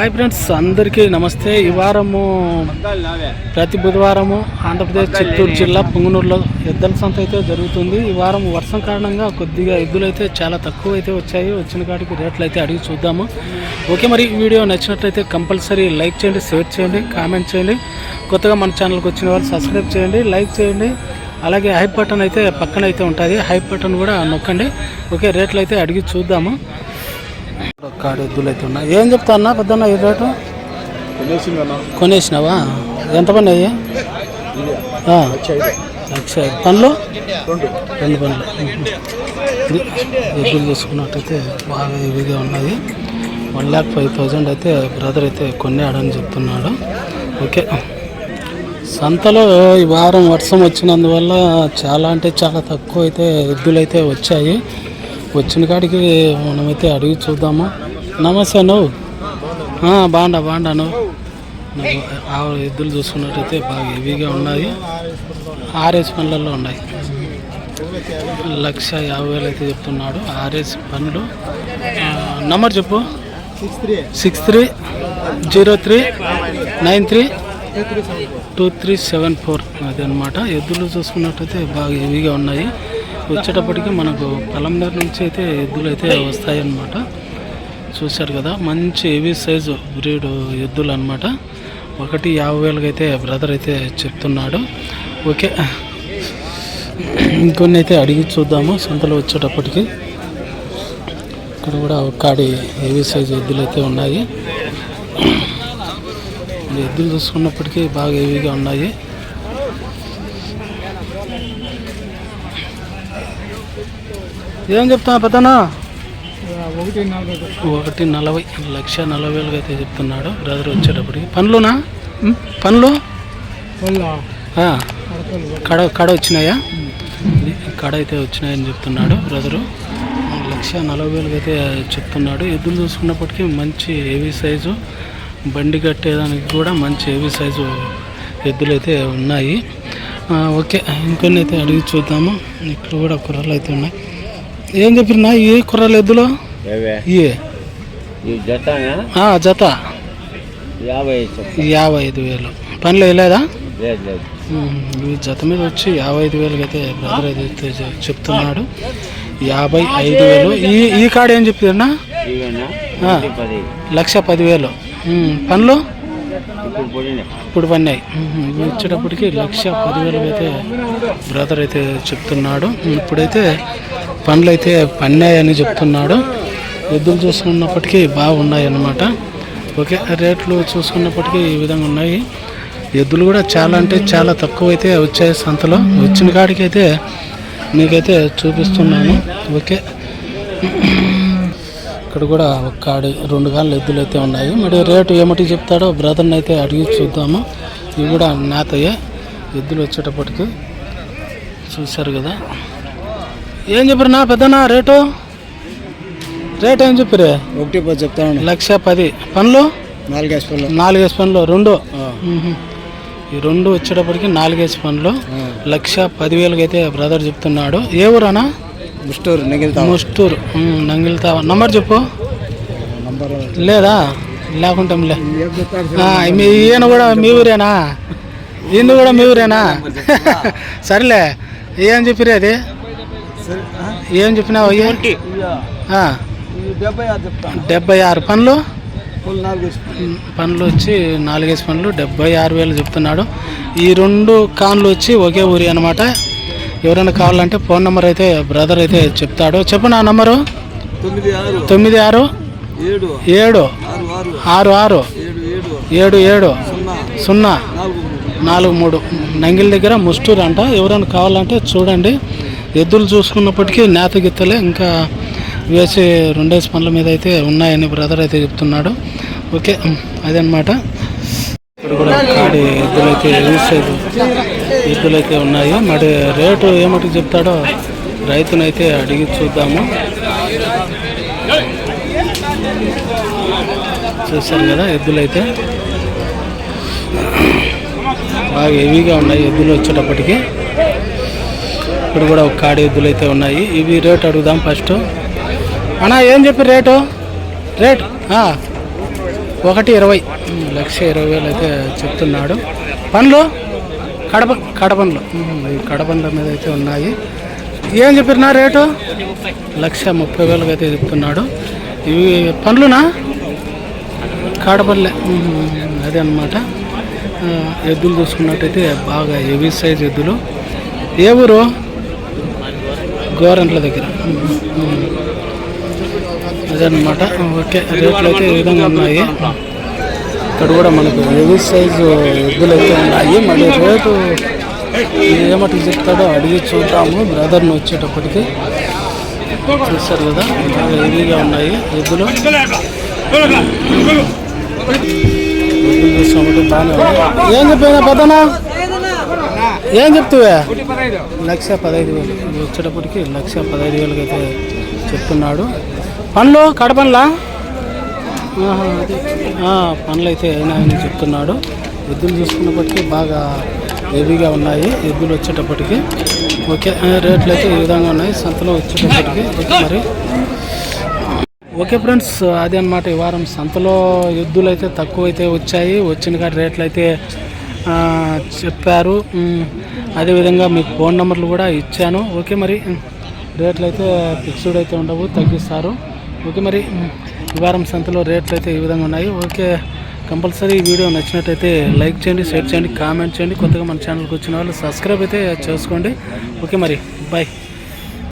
Hi friends అందరికీ నమస్తే. ఈ వారము ప్రతి బుధవారము ఆంధ్రప్రదేశ్ చిత్తూరు జిల్లా పుంగనూరులో ఎద్దుల సంత అయితే జరుగుతుంది. ఈ వారం వర్షం కారణంగా కొద్దిగా ఎద్దులు అయితే చాలా తక్కువ అయితే వచ్చాయి. వచ్చిన కాడికి రేట్లు అయితే అడిగి చూద్దాము. ఓకే మరి ఈ వీడియో నచ్చినట్లయితే కంపల్సరీ లైక్ చేయండి షేర్ చేయండి కామెంట్ చేయండి. కొత్తగా మన ఛానల్కి వచ్చిన వాళ్ళు సబ్స్క్రైబ్ చేయండి లైక్ చేయండి. అలాగే హైప్ బటన్ అయితే పక్కన అయితే ఉంటుంది. హైప్ బటన్ కూడా నొక్కండి. ఓకే రేట్లు అయితే అడిగి చూద్దాము. కాడు ఎద్దులు అయితే ఉన్నాయి. ఏం చెప్తా అన్న పెద్దన్న ఈ రేటు? కొనేసినావా? ఎంత పని అయ్యి లక్ష ఐదు. పనులు రెండు. పనులు ఎద్దులు చూసుకున్నట్టయితే బాగా ఇవిగా ఉన్నాయి. వన్ ల్యాక్ ఫైవ్ థౌజండ్ అయితే బ్రదర్ అయితే కొన్నాడని చెప్తున్నాడు. ఓకే. సంతలో ఈ వారం వర్షం వచ్చినందువల్ల చాలా అంటే చాలా తక్కువ అయితే ఎద్దులు అయితే వచ్చాయి. వచ్చిన కాడికి మనమైతే అడిగి చూద్దాము? నమస్తే నువ్వు బాగుండా బాగుండా నువ్వు ఆ ఎద్దులు చూసుకున్నట్టయితే బాగా హెవీగా ఉన్నాయి. ఆర్ఎస్ పనులలో ఉన్నాయి. లక్ష యాభై వేలు అయితే చెప్తున్నాడు. ఆర్ఎస్ పనులు. నంబర్ చెప్పు. Six three zero three nine three two three seven four అదనమాట. అనమాట ఎద్దులు చూసుకున్నట్టయితే బాగా హెవీగా ఉన్నాయి. వచ్చేటప్పటికి మనకు పలంనేరు నుంచి అయితే ఎద్దులు అయితే వస్తాయి అన్నమాట చూశారు కదా మంచి హెవీ సైజు బ్రీడ్ ఎద్దులు అనమాట ఒకటి యాభై వేలకి అయితే బ్రదర్ అయితే చెప్తున్నాడు. ఓకే ఇంకొన్ని అయితే అడిగి చూద్దాము సంతలో వచ్చేటప్పటికి. ఇక్కడ కూడా ఒక్కడి హెవీ సైజు ఎద్దులు అయితే ఉన్నాయి. ఎద్దులు చూసుకున్నప్పటికీ బాగా హెవీగా ఉన్నాయి. ఏం చెప్తున్నా పెద్దనా ఒకటి నలభై. ఒకటి నలభై లక్ష నలభై వేలుగా అయితే చెప్తున్నాడు బ్రదర్ వచ్చేటప్పటికి. పనులునా? పనులు? కడ. కడ వచ్చినాయా? కడ అయితే వచ్చినాయని చెప్తున్నాడు బ్రదరు. లక్ష నలభై వేలుగా అయితే చెప్తున్నాడు. ఎద్దులు చూసుకున్నప్పటికీ మంచి హెవీ సైజు బండి కట్టేదానికి కూడా మంచి హెవీ సైజు ఎద్దులు అయితే ఉన్నాయి. ఓకే ఇంకొన్ని అయితే అడిగి చూద్దాము. ఇక్కడ కూడా కుర్రలు అయితే ఉన్నాయి. ఏం చెప్పినా ఏ కుర్రలు ఎద్దులు? ఆ, జత యాభై ఐదు వేలు. పనులు వేయలేదా? ఈ జత మీద వచ్చి యాభై ఐదు వేలకి అయితే బ్రదర్ అయితే చెప్తున్నాడు. యాభై ఐదు వేలు. ఈ ఈ కాడ ఏం చెప్తున్నా లక్ష పదివేలు. పనులు? ఇప్పుడు పడినాయి ఇప్పుడు పన్నాయి ఇవి వచ్చేటప్పటికి లక్ష పదివేలు అయితే బ్రదర్ అయితే చెప్తున్నాడు. ఇప్పుడైతే పండ్లు అయితే పన్నాయని చెప్తున్నాడు. ఎద్దులు చూసుకున్నప్పటికీ బాగున్నాయి అన్నమాట. ఓకే రేట్లు చూసుకున్నప్పటికీ ఈ విధంగా ఉన్నాయి. ఎద్దులు కూడా చాలా అంటే చాలా తక్కువ అయితే వచ్చాయి సంతలో. వచ్చిన కాడికి అయితే మీకైతే చూపిస్తున్నాను. ఓకే. ఇక్కడ కూడా ఒక కాడి రెండు కాళ్ళు ఎద్దులు అయితే ఉన్నాయి. మరి రేటు ఏమిటి చెప్తాడో బ్రదర్ని అయితే అడిగి చూద్దాము. ఇవి కూడా నేతయ్యే. ఎద్దులు వచ్చేటప్పటికి చూశారు కదా. ఏం చెప్పారు నా పెద్దనా రేటు? రేట్ ఏం చెప్పారు? ఒకటి పది చెప్తాను లక్ష పది. పనులు? నాలుగేసి పళ్ళు నాలుగేసి పనులు. రెండు. ఈ రెండు వచ్చేటప్పటికి నాలుగేసి పనులు. లక్ష పదివేలకి అయితే బ్రదర్ చెప్తున్నాడు. ఏ ఊరనా ముస్టూరు నెగిలితా ముస్టూరు నంగిల్తా నంబర్ చెప్పు. నంబర్. లేదా? లేకుంటాంలే మీ ఈయన కూడా మీ ఊరేనా? ఈయన కూడా మీ ఊరేనా? సరేలే ఏం చెప్పిరే అది? ఏం చెప్పినావు డెబ్బై ఆరు పనులు? పనులు. వచ్చి నాలుగేసి పనులు డెబ్బై ఆరు వేలు చెప్తున్నాడు. ఈ రెండు కాన్లు వచ్చి ఒకే ఊరి అనమాట ఎవరైనా కావాలంటే ఫోన్ నెంబర్ అయితే బ్రదర్ అయితే చెప్తాడు. చెప్పు నా నెంబరు? తొమ్మిది ఆరు. ఏడు. ఆరు ఆరు. ఏడు ఏడు. సున్నా. నాలుగు మూడు. నంగిల్ దగ్గర ముస్టూరు అంట. ఎవరైనా కావాలంటే చూడండి. ఎద్దులు చూసుకున్నప్పటికీ నేత గిత్తలే. ఇంకా వేసి రెండేసి పనుల మీద అయితే ఉన్నాయని బ్రదర్ అయితే చెప్తున్నాడు. ఓకే అదనమాట. ఇక్కడ కూడా కాడి ఎద్దులైతే అయితే ఉన్నాయి. మరి రేటు ఏమటి చెప్తాడో రైతునైతే అడిగి చూద్దాము. చూశారు కదా ఎద్దులైతే. బాగా హెవీగా ఉన్నాయి ఎద్దులు వచ్చేటప్పటికి. ఇప్పుడు కూడా ఒక కాడి ఎద్దులు అయితే ఉన్నాయి. ఇవి రేట్ అడుగుదాం ఫస్ట్. అన్నా ఏం చెప్పి రేటు? రేట్? ఒకటి ఇరవై. లక్ష ఇరవై వేలు అయితే చెప్తున్నాడు. పండ్లు కడప కడపండ్లు ఉమ్, మీద అయితే ఉన్నాయి. ఏం చెప్పినా రేటు? లక్ష ముప్పై వేలకు అయితే చెప్తున్నాడు. ఇవి పండ్లునా కాడపల్లె అదే అనమాట ఎద్దులు చూసుకున్నట్టయితే బాగా హెవీ సైజ్ ఎద్దులు. ఏ ఊరు? గోరంట్ల దగ్గర. అదనమాట ఓకే రేట్లు అయితే ఈ విధంగా ఉన్నాయి. ఇక్కడ కూడా మనకు హెవీ సైజు ఎద్దులు అయితే ఉన్నాయి. మళ్ళీ రేటు ఏమటి చెప్తాడో అడిగి చూద్దాము. బ్రదర్ని వచ్చేటప్పటికి చూస్తారు కదా బాగా హెవీగా ఉన్నాయి ఎద్దులు. ఎద్దులు బాగానే ఉన్నాయి. ఏం చెప్పినా పెద్దనా ఏం చెప్తావే? లక్ష పదహైదు వేలు. వచ్చేటప్పటికి లక్ష పదహైదు వేలకైతే అయితే చెప్తున్నాడు. పనులు కడపండ్లా? పనులు అదే. ఆ, అయితే అయినాయని చెప్తున్నాడు. ఎద్దులు చూసుకున్నప్పటికీ బాగా హెవీగా ఉన్నాయి. ఎద్దులు వచ్చేటప్పటికి. ఓకే రేట్లు అయితే ఈ విధంగా ఉన్నాయి. సంతలో వచ్చేటప్పటికి ఓకే మరి. ఓకే ఫ్రెండ్స్ అదే అనమాట ఈ వారం. సంతలో ఎద్దులు అయితే తక్కువ అయితే వచ్చాయి. వచ్చిన కాడ రేట్లు అయితే చెప్పారు. అదేవిధంగా మీకు ఫోన్ నెంబర్లు కూడా ఇచ్చాను. ఓకే మరి. రేట్లు అయితే ఫిక్స్డ్ అయితే ఉండవు తగ్గిస్తారు. ఓకే మరి ఈ వారం సంతలో రేట్లు అయితే ఈ విధంగా ఉన్నాయి. ఓకే కంపల్సరీ ఈ వీడియో నచ్చినట్టయితే లైక్ చేయండి షేర్ చేయండి కామెంట్ చేయండి. కొత్తగా మన ఛానల్కి వచ్చిన వాళ్ళు సబ్స్క్రైబ్ అయితే చేసుకోండి. ఓకే మరి బాయ్